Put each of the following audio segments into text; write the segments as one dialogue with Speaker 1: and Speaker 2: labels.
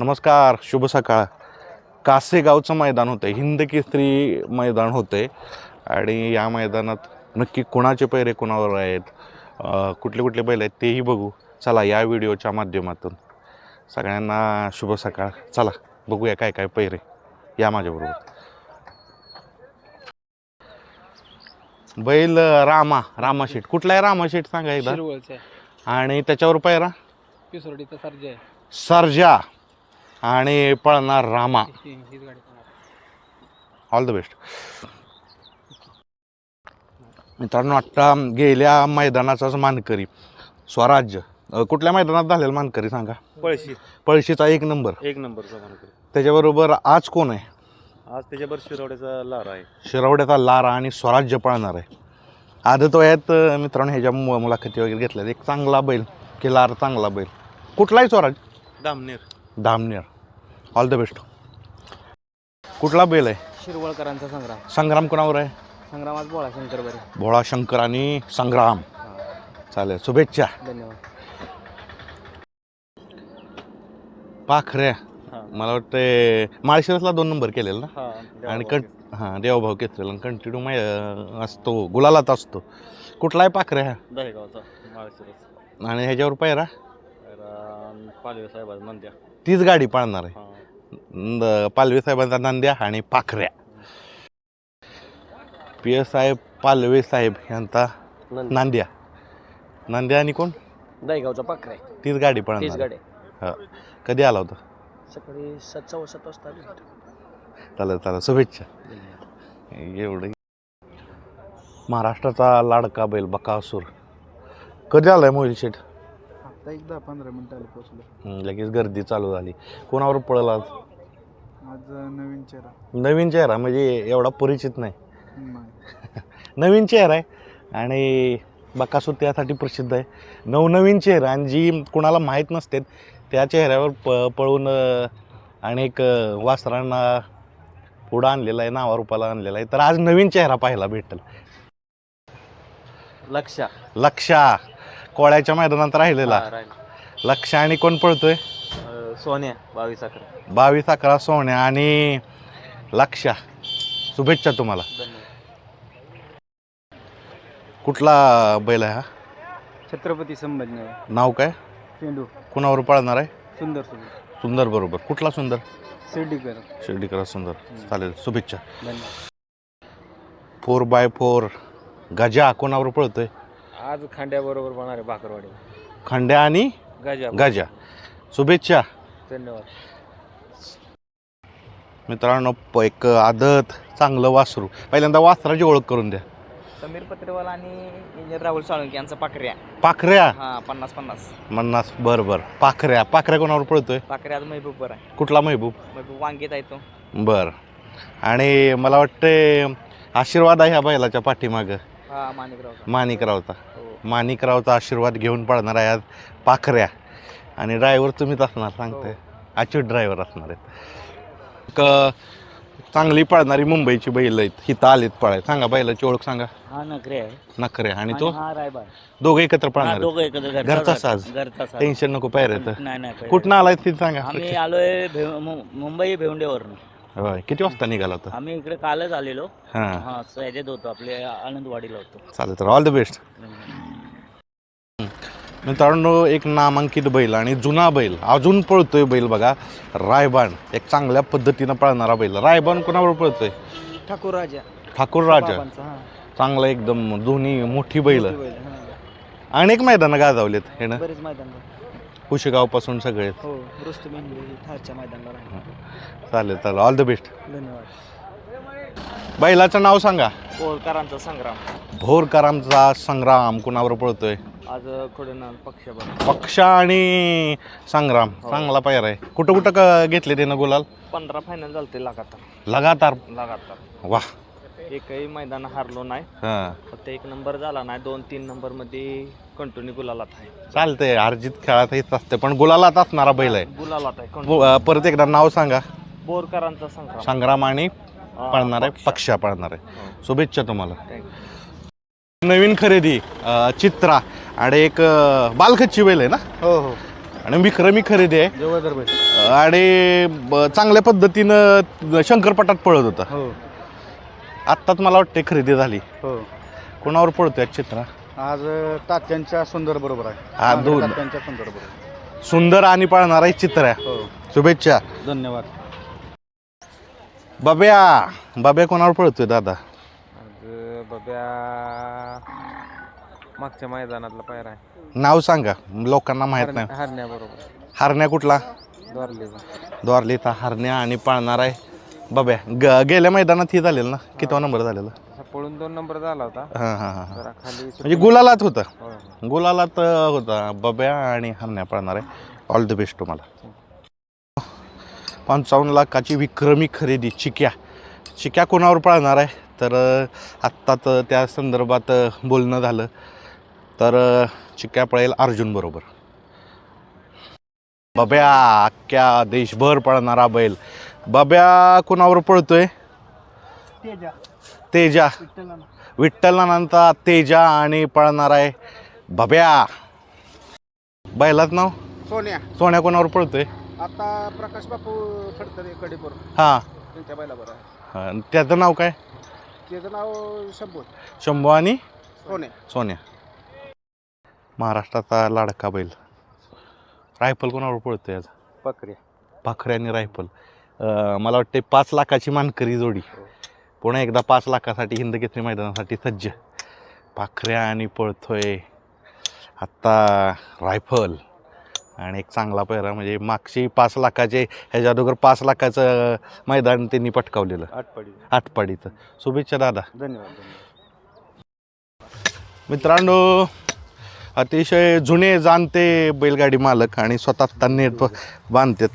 Speaker 1: नमस्कार शुभ सकाळ. कासेगावचं मैदान होतं हिंद केसरी मैदान होते आणि या मैदानात नक्की कुणाचे पैरे कुणावर आहेत? कुठले कुठले बैल आहेत तेही बघू. चला या व्हिडिओच्या माध्यमातून. सगळ्यांना शुभ सकाळ. चला बघूया काय काय पैरे या माझ्याबरोबर. बैल रामा रामा शेठ. कुठला आहे रामा शेठ? सांगा एकदा. आणि त्याच्यावर पैरा?
Speaker 2: सर्जा.
Speaker 1: आणि पळणार रामा. ऑल द बेस्ट मित्रांनो आत्ता गेल्या मैदानाचाच मानकरी स्वराज्य. कुठल्या मैदानात झालेला मानकरी सांगा?
Speaker 3: पळशी.
Speaker 1: पळशीचा एक नंबर.
Speaker 3: एक नंबर मानकरी.
Speaker 1: त्याच्याबरोबर आज कोण आहे?
Speaker 3: आज त्याच्यावर शिरवड्याचा लारा आहे.
Speaker 1: शिरवड्याचा लारा आणि स्वराज्य पळणार आहे. आदत वयात अ, मित्रांनो ह्याच्या मुलाखती वगैरे घेतल्या एक चांगला बैल की लार चांगला बैल. कुठलाही Swaraj
Speaker 3: Damner.
Speaker 1: Dhamner all the best कुठला बैल आहे?
Speaker 2: शिरवळकरांचा संग्राम.
Speaker 1: संग्राम कोणावर आहे?
Speaker 2: संग्रामात बोळा शंकर बरे.
Speaker 1: भोळा शंकर आणि संग्राम. चालेल शुभेच्छा.
Speaker 2: धन्यवाद.
Speaker 1: पाखऱ्या
Speaker 3: हा.
Speaker 1: मला वाटते माळशिरसला दोन नंबर केलेला ना?
Speaker 3: हा
Speaker 1: आणि कं हां देवभाव केसरीला कंटिन्यू मै असतो गुलालात असतो. कुठला आहे पाखऱ्या हा?
Speaker 3: दहेगावचा माळशिरस.
Speaker 1: आणि ह्याच्यावर पायरा?
Speaker 3: पालवे साहेबाचा नंद्या
Speaker 1: तीच गाडी पाळणार आहे. न- पालवे साहेबांचा नांद्या आणि पाखऱ्या. पी एस साहेब पालवे साहेब यांचा नांद्या. नांद्या. आणि कोण?
Speaker 2: दहीगावचा पाखरा आहे.
Speaker 1: तीच गाडी
Speaker 2: तीच
Speaker 1: पळणार
Speaker 2: गाडी
Speaker 1: हा. कधी आला होता?
Speaker 2: सकाळी सात सव्वा सात वाजता आली.
Speaker 1: चालेल चालेल शुभेच्छा. एवढं. महाराष्ट्राचा लाडका बैल बकासूर. कधी आलाय मोहिल शेठ?
Speaker 2: आता एक दहा पंधरा मिनिटं आले पोचलो
Speaker 1: हं, लगेच गर्दी चालू झाली. कोणावर पळला आज?
Speaker 2: आज नवीन चेहरा.
Speaker 1: नवीन चेहरा म्हणजे एवढा परिचित नाही.
Speaker 2: नाही.
Speaker 1: नवीन चेहरा आहे. आणि बकासूर त्यासाठी प्रसिद्ध आहे. नवनवीन चेहरा आणि जी कुणाला माहीत नसते त्या चेहऱ्यावर प पळून अं, अनेक अं, वासरांना पुढं आणलेला आहे नावारूपाला आणलेला आहे. तर आज नवीन चेहरा पाहायला भेटेल.
Speaker 2: लक्षा.
Speaker 1: लक्षा. कोळ्याच्या मैदानात राहिलेला. लक्ष आणि कोण पळतोय?
Speaker 3: सोन्या बावीस अकरा.
Speaker 1: बावीस अकरा सोन्या आणि लक्षा. शुभेच्छा तुम्हाला. कुठला बैल आहे हा?
Speaker 2: छत्रपती संभाजीनगर.
Speaker 1: नाव काय?
Speaker 2: पेंडू
Speaker 1: कुणावर पळणार आहे?
Speaker 2: सुंदर सुंदर.
Speaker 1: सुंदर बरोबर. कुठला सुंदर?
Speaker 2: शिर्डीकर.
Speaker 1: शिर्डीकरा सुंदर. चालेल शुभेच्छा.
Speaker 2: धन्यवाद.
Speaker 1: फोर बाय फोर गजा कोणावर पळतोय?
Speaker 2: आज खांड्याबरोबर पळणार आहे भाकरवाडी.
Speaker 1: खंड्या आणि
Speaker 2: गजा.
Speaker 1: गजा. शुभेच्छा.
Speaker 2: धन्यवाद.
Speaker 1: मित्रांनो प- एक आदत चांगलं वासरू. पहिल्यांदा वासराची ओळख करून द्या.
Speaker 2: समीर पत्रेवाला आणि इंजिनियर राहुल साळुंके यांचा पाखऱ्या.
Speaker 1: पाखऱ्या?
Speaker 2: हा पन्नास पन्नास.
Speaker 1: मन्नास बर बर. पाखऱ्या. पाखऱ्या कोणावर पळतोय?
Speaker 2: पाखऱ्या आज महबूबवर आहे.
Speaker 1: कुठला महबूब?
Speaker 2: महबूब वांगेत आहे तो.
Speaker 1: बर. आणि मला वाटते आशीर्वाद आहे ह्या बैलाच्या पाठीमागं.
Speaker 2: माणिकरावचा.
Speaker 1: माणिकरावचा.
Speaker 2: हो.
Speaker 1: माणिकरावचा आशीर्वाद घेऊन पळणार आहे आज पाखऱ्या. आणि ड्रायव्हर तुम्हीच असणार सांगते अच्युत ड्रायव्हर असणार आहेत. क चांगली पळणारी मुंबईची बैल आहेत. हिथं आलीत पळाय सांगा बैलाची ओळख सांगा.
Speaker 2: हा नकरे आहे
Speaker 1: नखरे. आणि तो?
Speaker 2: हा
Speaker 1: दोघं एकत्र पळणार आहेत.
Speaker 2: दोघं एकत्र.
Speaker 1: घरचा साज.
Speaker 2: घरचा साज
Speaker 1: टेन्शन नको पायऱ्याचं
Speaker 2: नाही नाही
Speaker 1: कुठनं आलाय ते सांगा.
Speaker 2: आम्ही आलोय मु- मुंबई भेवंडेवरून.
Speaker 1: होय. किती वाजता निघाला होता?
Speaker 2: आम्ही इकडे कालच आलेलो.
Speaker 1: हां.
Speaker 2: हा याच्यात होतो आपले आनंदवाडीला होतो.
Speaker 1: चालेल तर ऑल द बेस्ट मित्रांनो एक नामांकित बैल आणि जुना बैल. अजून पळतोय बैल बघा. रायबान एक चांगल्या पद्धतीनं पळणारा बैल. रायबान कोणावर पळतोय?
Speaker 2: ठाकूर राजा.
Speaker 1: ठाकूर राजा.
Speaker 2: बाबांचा, हा.
Speaker 1: चांगला एकदम दोन्ही मोठी बैल.
Speaker 2: मोठी बैल, हा.
Speaker 1: अनेक मैदानं गाजवलेत हे ना?
Speaker 2: बरेच मैदान.
Speaker 1: कुशेगावपासून सगळे.
Speaker 2: हो रुस्तुम मैदानाला
Speaker 1: चालेल चालेल. ऑल द बेस्ट
Speaker 2: धन्यवाद.
Speaker 1: बैलाचं नाव सांगा.
Speaker 2: कोळकरांचा संग्राम.
Speaker 1: भोरकरांचा संग्राम कुणावर पळतोय?
Speaker 2: आज खोडणार पक्षाबर
Speaker 1: पक्ष आणि संग्राम. चांगला पायर आहे. कुठं कुठं क- घेतले त्यानं गुलाल?
Speaker 2: पंधरा फायनल झालते लगातार.
Speaker 1: लगातार.
Speaker 2: लगातार.
Speaker 1: वा
Speaker 2: एकही मैदान हारलो नाही.
Speaker 1: हां.
Speaker 2: फक्त एक नंबर झाला नाही दोन तीन नंबरमध्ये कंटिन्यू गुलालात आहे.
Speaker 1: चालतंय अर्जित खेळात हेच असते पण गुलालात असणारा बैल आहे.
Speaker 2: गुलालात आहे
Speaker 1: बो- अं, परत एकदा नाव सांगा.
Speaker 2: बोरकरांचा संग्राम.
Speaker 1: संग्राम आणि
Speaker 2: हा,
Speaker 1: पळणार आहे
Speaker 2: पक्ष.
Speaker 1: पक्ष पळणार आहे. शुभेच्छा तुम्हाला.
Speaker 2: Thank
Speaker 1: नवीन खरेदी अं, चित्रा आणि एक अं, बालखच्ची बैल आहे ना?
Speaker 2: हो हो.
Speaker 1: आणि विक्रमी खरेदी आहे.
Speaker 3: बैल.
Speaker 1: आणि ब- चांगल्या पद्धतीनं शंकरपटात पळत होता.
Speaker 3: हो.
Speaker 1: आत्ताच मला वाटते खरेदी झाली.
Speaker 3: हो.
Speaker 1: कोणावर पळतोय चित्र?
Speaker 3: आज तात्यांच्या सुंदर बरोबर आहे.
Speaker 1: हा, दोन.
Speaker 3: तात्यांच्या सुंदर बरोबर
Speaker 1: सुंदर आणि पळणारा एक चित्र आहे.
Speaker 3: हो.
Speaker 1: शुभेच्छा.
Speaker 3: धन्यवाद.
Speaker 1: बाब्या बाब्या कोणावर पळतोय दादा?
Speaker 4: आज बब्या मागच्या मैदानातला पायरा आहे.
Speaker 1: नाव सांगा. लोकांना माहीत नाही.
Speaker 4: हरण्याबरोबर
Speaker 1: हरण्या कुठला?
Speaker 4: द्वारलीचा
Speaker 1: द्वारलीचा हरण्या आणि पाळणारा आहे. बाब्या ग गेल्या मैदानात ही झालेलं ना? कितवा नंबर झालेला?
Speaker 4: असा पळून दोन नंबर झाला होता.
Speaker 1: हां हां हां.
Speaker 4: जरा खाली
Speaker 1: म्हणजे गुलालात होता. गुलालात होता. बब्या आणि हरण्या पळणार आहे. ऑल द बेस्ट तुम्हाला. पंचावन्न लाखाची विक्रमी खरेदी चिक्या. चिक्या कोणावर पळणार आहे? तर आत्ताच त्या संदर्भात बोलणं झालं. तर चिक्या पळेल अर्जुन बरोबर. बब्या अख्ख्या देशभर पळणारा बैल. बब्या कोणावर पळतोय? तेजा. विठ्ठलानंतर तेजा आणि पळणार आहे बब्या. बैलाच नाव?
Speaker 3: सोन्या.
Speaker 1: सोन्या कोणावर पळतोय?
Speaker 3: आता प्रकाश बापू कडेपूर.
Speaker 1: हां.
Speaker 3: त्यांच्या आहे.
Speaker 1: अं, त्याचं नाव काय?
Speaker 3: त्याचं नाव शंभू.
Speaker 1: शंभू आणि?
Speaker 3: सोन्या.
Speaker 1: सोन्या. महाराष्ट्राचा लाडका बैल. रायफल कोणावर पळतोय आज?
Speaker 3: पकरे
Speaker 1: पाखरे आणि रायफल. मला वाटते पाच लाखाची मानकरी जोडी. पुन्हा एकदा पाच लाखासाठी हिंदकेसरी मैदानासाठी सज्ज. पाखऱ्या आणि पळतोय. आत्ता रायफल. आणि एक चांगला पैरा म्हणजे मागची पाच लाखाचे ह्याच्या अगोदर पाच लाखाचं मैदान त्यांनी पटकावलेलं.
Speaker 3: आठपाडी.
Speaker 1: आटपाडीचं शुभेच्छा दादा.
Speaker 3: धन्यवाद.
Speaker 1: मित्रांनो अतिशय जुने जाणते बैलगाडी मालक आणि स्वतः नेट बांधतात.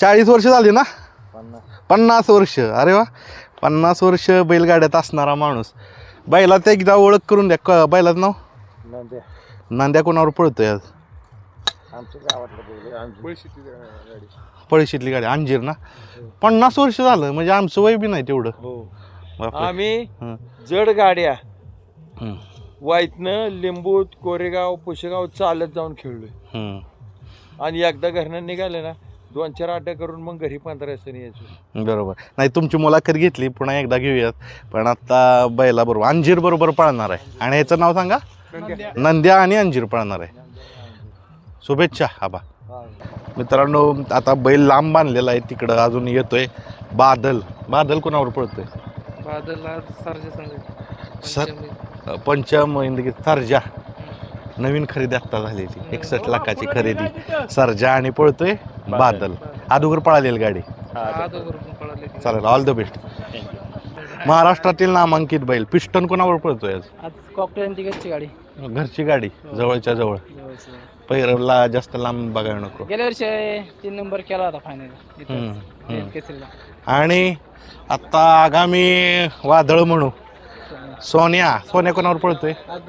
Speaker 1: चाळीस वर्ष झाली ना?
Speaker 3: पन्नास
Speaker 1: पन्नास वर्ष. अरे वा. पन्नास वर्ष बैलगाड्यात असणारा माणूस. बैलाचं एकदा ओळख करून द्या. क बैलाचं नाव?
Speaker 3: नंद्या.
Speaker 1: नांद्या कोणावर पळतोय आज? पळशीतली गाडी. अंजीर ना? पन्नास वर्ष झालं. म्हणजे आमचं वय बी नाही तेवढं.
Speaker 4: हो.
Speaker 1: बापरे.
Speaker 4: आम्ही
Speaker 1: हं.
Speaker 4: जड गाड्या.
Speaker 1: हं.
Speaker 4: वाईतनं लिंबूत कोरेगाव पुशेगाव चालत जाऊन खेळलोय.
Speaker 1: हं.
Speaker 4: आणि एकदा घरनं निघाले ना दोन चार अड्डा करून मग घरी पंधरा वाजता यायचो.
Speaker 1: बरोबर. नाही तुमची मुलाखत घेतली पुन्हा एकदा घेऊयात. पण आता बैला बरोबर अंजीर बरोबर पळणार आहे. आणि याचं नाव सांगा? नंद्या. आणि अंजीर पळणार आहे. शुभेच्छा आबा. मित्रांनो आता बैल लांब बांधलेला आहे तिकडं अजून येतोय. बादल. बादल कोणावर पळतोय?
Speaker 2: बादलला सरजा
Speaker 1: सर पंचम. इंदगी सर्जा. नवीन खरेदी आत्ता झालेली. एकसष्ट लाखाची खरेदी. सर्जा आणि पळतोय बादल. अदोगर पळालेली गाडी. चालेल ऑल द बेस्ट महाराष्ट्रातील नामांकित बैल. पिस्टन कोणावर पळतोय आज?
Speaker 2: तिकडची गाडी.
Speaker 1: घरची गाडी जवळच्या जवळ. पैरला जास्त लांब बघायला नको.
Speaker 2: गेल्या वर्षी तीन नंबर केला होता फायनल
Speaker 1: आणि आता आगामी वादळ म्हणू. सोन्या सोन्या कोणावर पळतोय?
Speaker 2: आज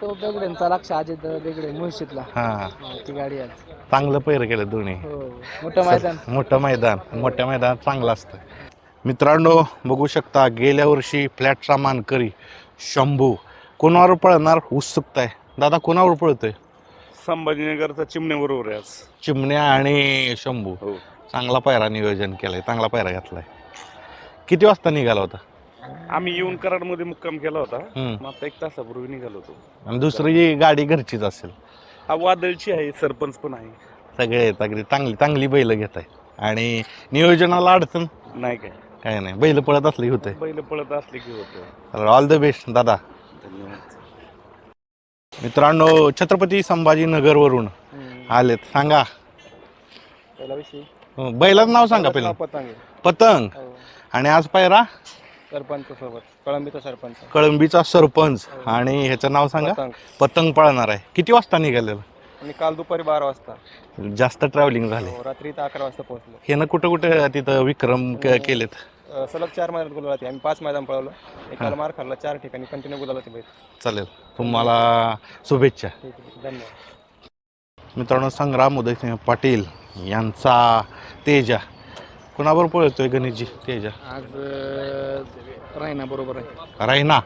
Speaker 2: तो बेगड्यांचा लक्ष अजित बेगडे मुळशीतला.
Speaker 1: हा.
Speaker 2: ती गाडी आज.
Speaker 1: चांगलं पैर केलं दोन्ही.
Speaker 2: हो मोठं मैदान.
Speaker 1: मोठं मैदान. मोठ्या मैदानात चांगलं असतं. मित्रांनो बघू शकता गेल्या वर्षी फ्लॅटचा मानकरी शंभू. कोणावर पळणार उत्सुकता आहे? दादा कोणावर पळतोय?
Speaker 5: संभाजीनगरचा चिमण्याबरोबर आहे आज.
Speaker 1: चिमण्या आणि शंभू.
Speaker 5: हो.
Speaker 1: चांगला पायरा नियोजन केलंय चांगला पायरा घातलाय. किती वाजता निघाला होता?
Speaker 5: आम्ही येऊन कराडमध्ये मुक्काम केला होता. मग आता एक तासापूर्वी निघालो होतो.
Speaker 1: आणि दुसरी गाडी घरचीच असेल.
Speaker 5: हा वादळची आहे सरपंच पण आहे.
Speaker 1: सगळे आहेत अगदी चांगली चांगली बैल घेत आहे आणि नियोजनाला अडचण?
Speaker 5: नाही काय.
Speaker 1: काय नाही बैल पळत असली होते
Speaker 5: बैल पळत असले की होतं
Speaker 1: ऑल द बेस्ट दादा.
Speaker 5: धन्यवाद.
Speaker 1: मित्रांनो छत्रपती संभाजीनगरवरून आलेत. सांगा.
Speaker 3: पहिला विषय.
Speaker 1: हं, बैलाचं नाव सांगा पहिलं.
Speaker 3: पतंग.
Speaker 1: पतंग. आणि आज पायरा?
Speaker 3: सरपंच सोबत कळंबीचा सरपंच.
Speaker 1: कळंबीचा सरपंच. आणि ह्याचं नाव सांगा?
Speaker 3: पतंग.
Speaker 1: पतंग पळणार आहे. किती वाजता निघालेलं?
Speaker 3: आणि काल दुपारी बारा वाजता.
Speaker 1: जास्त ट्रॅव्हलिंग झाले.
Speaker 3: हो, रात्री इथं अकरा वाजता पोहोचलो.
Speaker 1: ह्यानं कुठं कुठं तिथं विक्रम क- केलेत?
Speaker 3: अ, सलग चार मैदान गुलाल आम्ही पाच मैदान पळवलं. एकाला मार खाल्ला चार ठिकाणी कंटिन्यू गुलाल बैल.
Speaker 1: चालेल. तुम्हाला शुभेच्छा.
Speaker 3: ठीक आहे धन्यवाद.
Speaker 1: मित्रांनो संग्राम उदयसिंह पाटील यांचा तेजा. कुणाबरोबर पळतोय गणेशजी? तेजा.
Speaker 2: आज रायना बरोबर आहे.
Speaker 1: राहिना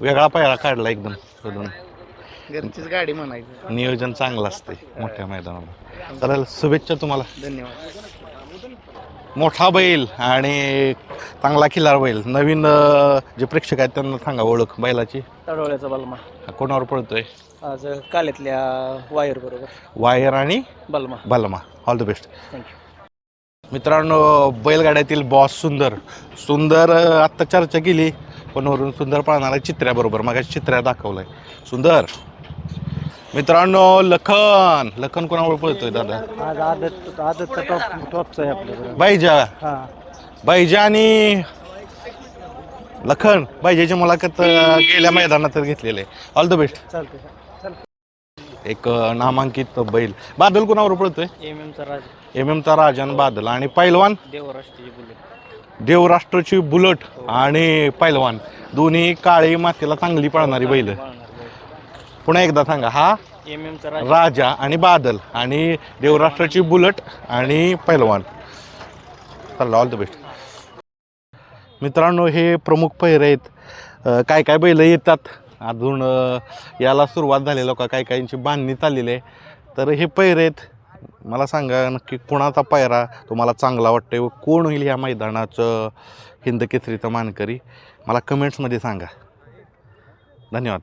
Speaker 1: वेगळा पायरा काढला एकदम शोधून
Speaker 6: घरचीच गाडी म्हणायची.
Speaker 1: नियोजन चांगलं असते मोठ्या मैदानाला. चालेल शुभेच्छा तुम्हाला.
Speaker 6: धन्यवाद.
Speaker 1: मोठा बैल आणि चांगला खिलार बैल. नवीन अं, जे प्रेक्षक आहेत त्यांना सांगा ओळख बैलाची.
Speaker 2: तडोळ्याचा बलमा.
Speaker 1: कोणावर पळतोय?
Speaker 2: आज कालेतल्या वायर बरोबर.
Speaker 1: वायर आणि
Speaker 2: बलमा.
Speaker 1: बालमा. ऑल द बेस्ट
Speaker 2: थँक्यू
Speaker 1: मित्रांनो बैलगाड्यातील बॉस सुंदर. सुंदर आत्ता चर्चा केली पण वरून सुंदर पळणारा चित्र्याबरोबर मग चित्र्या दाखवलाय. सुंदर. मित्रांनो लखन. लखन कोणावर पळतोय दादा?
Speaker 2: आज आदत आदतचा टॉप टॉपचा आहे आपल्याकडे.
Speaker 1: बाईजा
Speaker 2: हां.
Speaker 1: बाईजा आणि लखन. बाईजाची मुलाखत गेल्या मैदानात घेतलेली आहे. ऑल द बेस्ट एक नामांकित बैल. बादल कोणावर पळतोय?
Speaker 2: एम एमचा राज.
Speaker 1: एम एमचा राजन बादल. आणि पैलवान?
Speaker 2: देवराष्ट्रीची बुलेट.
Speaker 1: देवराष्ट्राची बुलट आणि पैलवान. दोन्ही काळी मातीला चांगली पळणारी बैल. पुन्हा एकदा सांगा हा
Speaker 2: एम एमचा राज.
Speaker 1: राजा आणि बादल आणि देवराष्ट्राची बुलट आणि पैलवान. चला ऑल द बेस्ट मित्रांनो हे प्रमुख पैरे आहेत. अं, काय काय बैल येतात? अजून याला सुरुवात झालेलो का काही काहींची बांधणी चाललेली आहे. तर हे पैरेत आहेत. मला सांगा नक्की कुणाचा पायरा तुम्हाला चांगला वाटतोय व कोण होईल ह्या मैदानाचं हिंद केसरीचं मानकरी? मला कमेंट्समध्ये सांगा. धन्यवाद.